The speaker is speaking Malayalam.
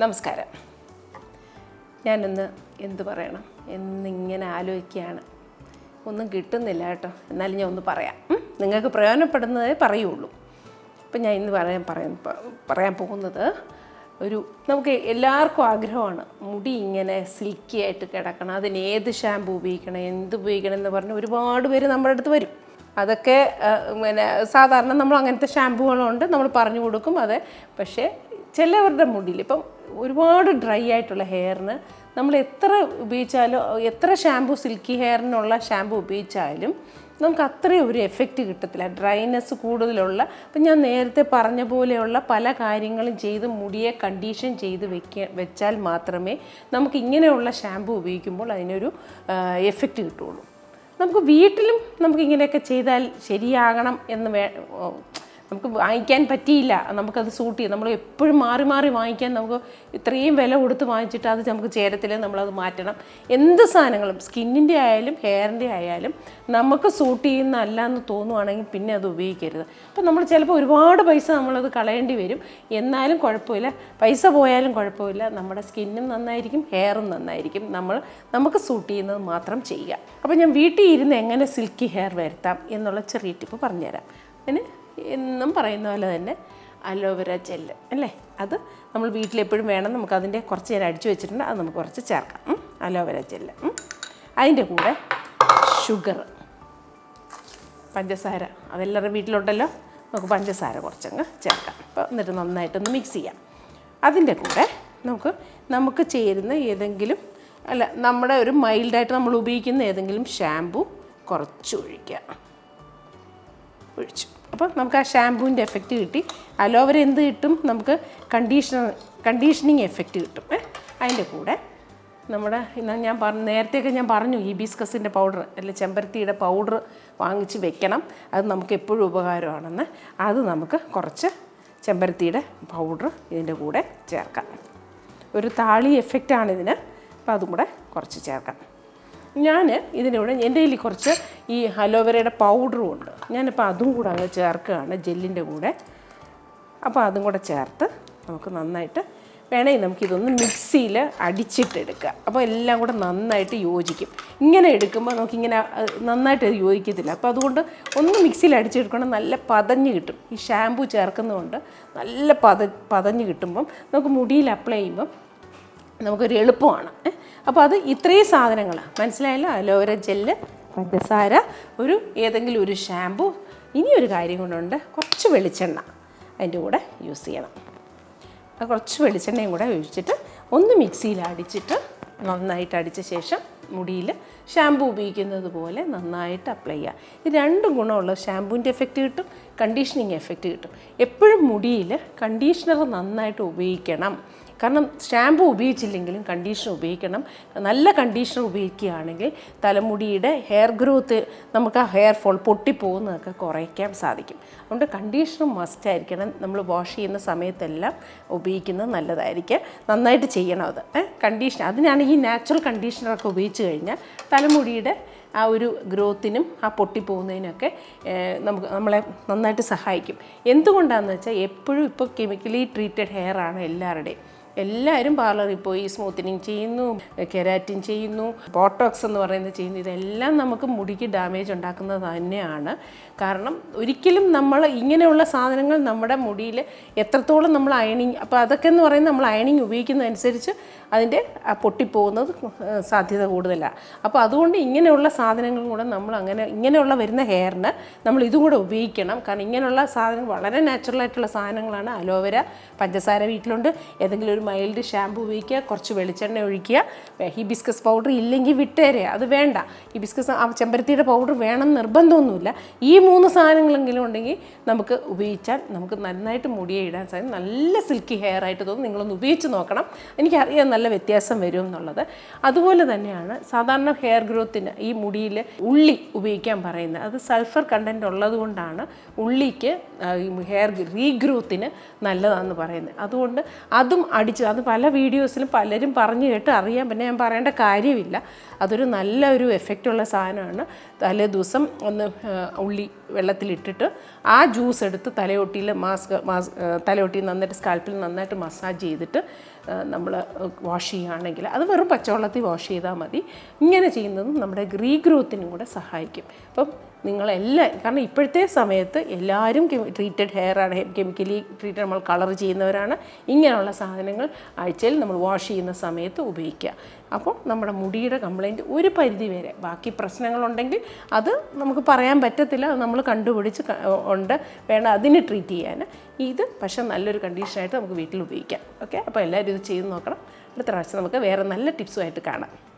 നമസ്കാരം. ഞാനിന്ന് എന്തു പറയണം? എന്നിങ്ങനെ ആലോചിക്കുകയാണ്. ഒന്നും കിട്ടുന്നില്ല കേട്ടോ. എന്നാലും ഞാൻ ഒന്ന് പറയാം. നിങ്ങൾക്ക് പ്രയോജനപ്പെടുന്നതേ പറയുള്ളൂ. അപ്പം ഞാൻ ഇന്ന് പറയാൻ പറയാൻ പറയാൻ പോകുന്നത് ഒരു നമുക്ക് എല്ലാവർക്കും ആഗ്രഹമാണ്. മുടി ഇങ്ങനെ സിൽക്കി ആയിട്ട് കിടക്കണം. അതിന് ഏത് ഷാമ്പു ഉപയോഗിക്കണം എന്ത് ഉപയോഗിക്കണം എന്ന് പറഞ്ഞ് ഒരുപാട് പേര് നമ്മുടെ അടുത്ത് വരും. അതൊക്കെ പിന്നെ സാധാരണ നമ്മൾ അങ്ങനത്തെ ഷാമ്പുകളുണ്ട് നമ്മൾ പറഞ്ഞു കൊടുക്കും അതെ. പക്ഷേ ചിലവരുടെ മുടിയിൽ ഇപ്പം ഒരുപാട് ഡ്രൈ ആയിട്ടുള്ള ഹെയറിന് നമ്മൾ എത്ര ഉപയോഗിച്ചാലും എത്ര ഷാമ്പു സിൽക്കി ഹെയറിനുള്ള ഷാമ്പു ഉപയോഗിച്ചാലും നമുക്ക് അത്രയും ഒരു എഫക്റ്റ് കിട്ടത്തില്ല. ഡ്രൈനെസ് കൂടുതലുള്ള അപ്പം ഞാൻ നേരത്തെ പറഞ്ഞ പോലെയുള്ള പല കാര്യങ്ങളും ചെയ്ത് മുടിയെ കണ്ടീഷൻ ചെയ്ത് വെക്ക വെച്ചാൽ മാത്രമേ നമുക്ക് ഇങ്ങനെയുള്ള ഷാമ്പു ഉപയോഗിക്കുമ്പോൾ അതിനൊരു എഫക്റ്റ് കിട്ടുള്ളൂ നമുക്ക് വീട്ടിലും നമുക്ക് ഇങ്ങനെയൊക്കെ ചെയ്താൽ ശരിയാകണം എന്ന് വേ നമുക്ക് വാങ്ങിക്കാൻ പറ്റിയില്ല. നമുക്കത് സൂട്ട് ചെയ്യും. നമ്മൾ എപ്പോഴും മാറി മാറി വാങ്ങിക്കാൻ നമുക്ക് ഇത്രയും വില കൊടുത്ത് വാങ്ങിച്ചിട്ട് അത് നമുക്ക് ചേരത്തില്ല നമ്മളത് മാറ്റണം. എന്ത് സാധനങ്ങളും സ്കിന്നിന്റെ ആയാലും ഹെയറിന്റെ ആയാലും നമുക്ക് സൂട്ട് ചെയ്യുന്ന അല്ല എന്ന് തോന്നുവാണെങ്കിൽ പിന്നെ അത് ഉപയോഗിക്കരുത്. അപ്പം നമ്മൾ ചിലപ്പോൾ ഒരുപാട് പൈസ നമ്മളത് കളയേണ്ടി വരും. എന്നാലും കുഴപ്പമില്ല. പൈസ പോയാലും കുഴപ്പമില്ല. നമ്മുടെ സ്കിന്നും നന്നായിരിക്കും ഹെയറും നന്നായിരിക്കും. നമ്മൾ നമുക്ക് സൂട്ട് ചെയ്യുന്നത് മാത്രം ചെയ്യുക. അപ്പോൾ ഞാൻ വീട്ടിൽ ഇരുന്ന് എങ്ങനെ സിൽക്കി ഹെയർ വരുത്താം എന്നുള്ള ചെറിയ ടിപ്പ് പറഞ്ഞുതരാം. അതിന് എന്നും പറയുന്ന പോലെ തന്നെ അലോവേര ജെല്ല് അല്ലേ? അത് നമ്മൾ വീട്ടിലെപ്പോഴും വേണം. നമുക്ക് അതിന്റെ കുറച്ച് ഞാൻ അടിച്ചു വെച്ചിട്ടുണ്ട്. അത് നമുക്ക് കുറച്ച് ചേർക്കാം. Aloe vera gel. അതിന്റെ കൂടെ ഷുഗർ പഞ്ചസാര. അതെല്ലാവരും വീട്ടിലുണ്ടല്ലോ. നമുക്ക് പഞ്ചസാര കുറച്ചങ്ങ് ചേർക്കാം. അപ്പോൾ എന്നിട്ട് നന്നായിട്ടൊന്ന് മിക്സ് ചെയ്യാം. അതിന്റെ കൂടെ നമുക്ക് നമുക്ക് ചേരുന്ന ഏതെങ്കിലും അല്ല നമ്മുടെ ഒരു മൈൽഡായിട്ട് നമ്മൾ ഉപയോഗിക്കുന്ന ഏതെങ്കിലും ഷാമ്പു കുറച്ച് ഒഴിക്കുക ഒഴിച്ചു. അപ്പോൾ നമുക്ക് ആ ഷാമ്പൂവിന്റെ എഫക്റ്റ് കിട്ടി. അലോവര എന്ത് കിട്ടും? നമുക്ക് കണ്ടീഷണർ കണ്ടീഷനിങ് എഫക്റ്റ് കിട്ടും. അതിന്റെ കൂടെ നമ്മുടെ ഇന്ന് ഞാൻ പറഞ്ഞു നേരത്തെയൊക്കെ ഞാൻ പറഞ്ഞു ഈ ബിസ്കസിന്റെ പൗഡർ അല്ലെ ചെമ്പരത്തിയുടെ പൗഡർ വാങ്ങിച്ച് വെക്കണം. അത് നമുക്ക് എപ്പോഴും ഉപകാരമാണെന്ന്. അത് നമുക്ക് കുറച്ച് ചെമ്പരത്തിയുടെ പൗഡർ ഇതിന്റെ കൂടെ ചേർക്കാം. ഒരു താളി എഫക്റ്റാണ് ഇതിന്. അപ്പോൾ അതും കൂടെ കുറച്ച് ചേർക്കാം. ഞാൻ ഇതിനൂടെ എന്റെ കയ്യിൽ കുറച്ച് ഈ അലോവേരയുടെ പൗഡറും ഉണ്ട്. ഞാനിപ്പോൾ അതും കൂടെ അങ്ങ് ചേർക്കുകയാണ് ജെല്ലിന്റെ കൂടെ. അപ്പോൾ അതും കൂടെ ചേർത്ത് നമുക്ക് നന്നായിട്ട് വേണമെങ്കിൽ നമുക്കിതൊന്ന് മിക്സിയിൽ അടിച്ചിട്ടെടുക്കുക അപ്പോൾ എല്ലാം കൂടെ നന്നായിട്ട് യോജിക്കും. ഇങ്ങനെ എടുക്കുമ്പോൾ നമുക്കിങ്ങനെ നന്നായിട്ട് യോജിക്കത്തില്ല. അപ്പോൾ അതുകൊണ്ട് ഒന്ന് മിക്സിയിൽ അടിച്ചെടുക്കണം നല്ല പതഞ്ഞ് കിട്ടും. ഈ ഷാമ്പു ചേർക്കുന്നതുകൊണ്ട് നല്ല പത പതഞ്ഞ് കിട്ടുമ്പം നമുക്ക് മുടിയിൽ അപ്ലൈ ചെയ്യുമ്പം നമുക്കൊരു എളുപ്പമാണ്? അപ്പോൾ അത് ഇത്രയും സാധനങ്ങൾ മനസ്സിലായല്ലോ? അലോവേര ജെല്ല് പഞ്ചസാര ഒരു ഏതെങ്കിലും ഒരു ഷാമ്പു ഇനി ഒരു കാര്യം കൊണ്ടുണ്ട് കുറച്ച് വെളിച്ചെണ്ണ അതിന്റെ കൂടെ യൂസ് ചെയ്യണം. കുറച്ച് വെളിച്ചെണ്ണയും കൂടെ ഒഴിച്ചിട്ട് ഒന്ന് മിക്സിയിൽ അടിച്ചിട്ട് നന്നായിട്ട് അടിച്ച ശേഷം മുടിയിൽ ഷാമ്പു ഉപയോഗിക്കുന്നത് പോലെ നന്നായിട്ട് അപ്ലൈ ചെയ്യുക. ഇത് രണ്ടും ഗുണമുള്ള ഷാമ്പുവിന്റെ എഫക്റ്റ് കിട്ടും കണ്ടീഷനിങ് എഫക്റ്റ് കിട്ടും. എപ്പോഴും മുടിയിൽ കണ്ടീഷണർ നന്നായിട്ട് ഉപയോഗിക്കണം. കാരണം ഷാമ്പു ഉപയോഗിച്ചില്ലെങ്കിലും കണ്ടീഷണർ ഉപയോഗിക്കണം. നല്ല കണ്ടീഷണർ ഉപയോഗിക്കുകയാണെങ്കിൽ തലമുടിയുടെ ഹെയർ ഗ്രോത്ത് നമുക്ക് ആ ഹെയർ ഫോൾ പൊട്ടിപ്പോകുന്നതൊക്കെ കുറയ്ക്കാൻ സാധിക്കും. അതുകൊണ്ട് കണ്ടീഷണർ മസ്റ്റ് ആയിരിക്കണം. നമ്മൾ വാഷ് ചെയ്യുന്ന സമയത്തെല്ലാം ഉപയോഗിക്കുന്നത് നല്ലതായിരിക്കും. നന്നായിട്ട് ചെയ്യണം അത്. കണ്ടീഷണർ അതിനാണ് ഈ നാച്ചുറൽ കണ്ടീഷണറൊക്കെ ഉപയോഗിച്ച് കഴിഞ്ഞാൽ തലമുടിയുടെ ആ ഒരു ഗ്രോത്തിനും ആ പൊട്ടിപ്പോകുന്നതിനൊക്കെ നമുക്ക് നമ്മളെ നന്നായിട്ട് സഹായിക്കും. എന്തുകൊണ്ടാണെന്ന് വെച്ചാൽ എപ്പോഴും ഇപ്പോൾ കെമിക്കലി ട്രീറ്റഡ് ഹെയർ ആണ് എല്ലാവരുടെയും. എല്ലാവരും പാർലറിൽ പോയി സ്മൂത്തനിങ് ചെയ്യുന്നു കെരാറ്റിൻ ചെയ്യുന്നു ബോട്ടോക്സ് എന്ന് പറയുന്നത് ചെയ്യുന്നു. ഇതെല്ലാം നമുക്ക് മുടിക്ക് ഡാമേജ് ഉണ്ടാക്കുന്നത് തന്നെയാണ്. കാരണം ഒരിക്കലും നമ്മൾ ഇങ്ങനെയുള്ള സാധനങ്ങൾ നമ്മുടെ മുടിയിൽ എത്രത്തോളം നമ്മൾ അയണിങ് അപ്പോൾ അതൊക്കെ എന്ന് പറയുന്നത് നമ്മൾ അയണിങ് ഉപയോഗിക്കുന്നതനുസരിച്ച് അതിന്റെ പൊട്ടിപ്പോകുന്നത് സാധ്യത കൂടുതലാണ്. അപ്പോൾ അതുകൊണ്ട് ഇങ്ങനെയുള്ള സാധനങ്ങൾ കൂടെ നമ്മൾ അങ്ങനെ ഇങ്ങനെയുള്ള വരുന്ന ഹെയറിന് നമ്മൾ ഇതും കൂടെ ഉപയോഗിക്കണം. കാരണം ഇങ്ങനെയുള്ള സാധനം വളരെ നാച്ചുറൽ ആയിട്ടുള്ള സാധനങ്ങളാണ്. അലോവേര പഞ്ചസാര വീട്ടിലുണ്ട്. ഏതെങ്കിലും ഒരു മൈൽഡ് ഷാമ്പു ഉപയോഗിക്കുക കുറച്ച് വെളിച്ചെണ്ണ ഒഴിക്കുക. ഹിബിസ്കസ് പൗഡർ ഇല്ലെങ്കിൽ വിട്ടേരെ അത് വേണ്ട. ഹിബിസ്കസ് ആ ചെമ്പരത്തിയുടെ പൗഡർ വേണം നിർബന്ധമൊന്നുമില്ല. ഈ മൂന്ന് സാധനങ്ങളെങ്കിലും ഉണ്ടെങ്കിൽ നമുക്ക് ഉപയോഗിച്ചാൽ നമുക്ക് നന്നായിട്ട് മുടിയെ ഇടാൻ സാധിക്കും. നല്ല സിൽക്കി ഹെയർ ആയിട്ട് തോന്നും. നിങ്ങളൊന്ന് ഉപയോഗിച്ച് നോക്കണം. എനിക്കറിയാം നല്ല വ്യത്യാസം വരും എന്നുള്ളത്. അതുപോലെ തന്നെയാണ് സാധാരണ ഹെയർ ഗ്രോത്തിന് ഈ മുടിയിൽ ഉള്ളി ഉപയോഗിക്കാൻ പറയുന്നത്. അത് സൾഫർ കണ്ടന്റ് ഉള്ളതുകൊണ്ടാണ് ഉള്ളിക്ക് ഹെയർ റീഗ്രോത്തിന് നല്ലതാണെന്ന് പറയുന്നത്. അതുകൊണ്ട് അതും അടിച്ച് അത് പല വീഡിയോസിലും പലരും പറഞ്ഞു കേട്ട് അറിയാം. പിന്നെ ഞാൻ പറയേണ്ട കാര്യമില്ല. അതൊരു നല്ല ഒരു എഫക്റ്റുള്ള സാധനമാണ്. തലേ ദിവസം ഒന്ന് ഉള്ളി വെള്ളത്തിലിട്ടിട്ട് ആ ജ്യൂസ് എടുത്ത് തലയൊട്ടിയിൽ മാസ്ക് മാസ് തലയൊട്ടി നന്നായിട്ട് സ്കാൽപ്പിൽ നന്നായിട്ട് മസാജ് ചെയ്തിട്ട് നമ്മൾ വാഷ് ചെയ്യുകയാണെങ്കിൽ അത് വെറും പച്ചവെള്ളത്തിൽ വാഷ് ചെയ്താൽ മതി. ഇങ്ങനെ ചെയ്യുന്നതും നമ്മുടെ റീഗ്രോത്തിനും കൂടെ സഹായിക്കും. അപ്പം നിങ്ങളെല്ലാം കാരണം ഇപ്പോഴത്തെ സമയത്ത് എല്ലാവരും ട്രീറ്റഡ് ഹെയർ ആണ്. കെമിക്കലി ട്രീറ്റഡ് നമ്മൾ കളർ ചെയ്യുന്നവരാണ്. ഇങ്ങനെയുള്ള സാധനങ്ങൾ ആഴ്ചയിൽ നമ്മൾ വാഷ് ചെയ്യുന്ന സമയത്ത് ഉപയോഗിക്കുക. അപ്പോൾ നമ്മുടെ മുടിയുടെ കംപ്ലൈന്റ് ഒരു പരിധി വരെ. ബാക്കി പ്രശ്നങ്ങളുണ്ടെങ്കിൽ അത് നമുക്ക് പറയാൻ പറ്റത്തില്ല. അത് നമ്മൾ കണ്ടുപിടിച്ച് ഉണ്ട്. വേണം അതിന് ട്രീറ്റ് ചെയ്യാൻ. ഇത് പക്ഷേ നല്ലൊരു കണ്ടീഷനായിട്ട് നമുക്ക് വീട്ടിൽ ഉപയോഗിക്കാം. ഓക്കെ അപ്പോൾ എല്ലാവരും ഇത് ചെയ്ത് നോക്കണം. അടുത്ത പ്രാവശ്യം നമുക്ക് വേറെ നല്ല ടിപ്സുമായിട്ട് കാണാം.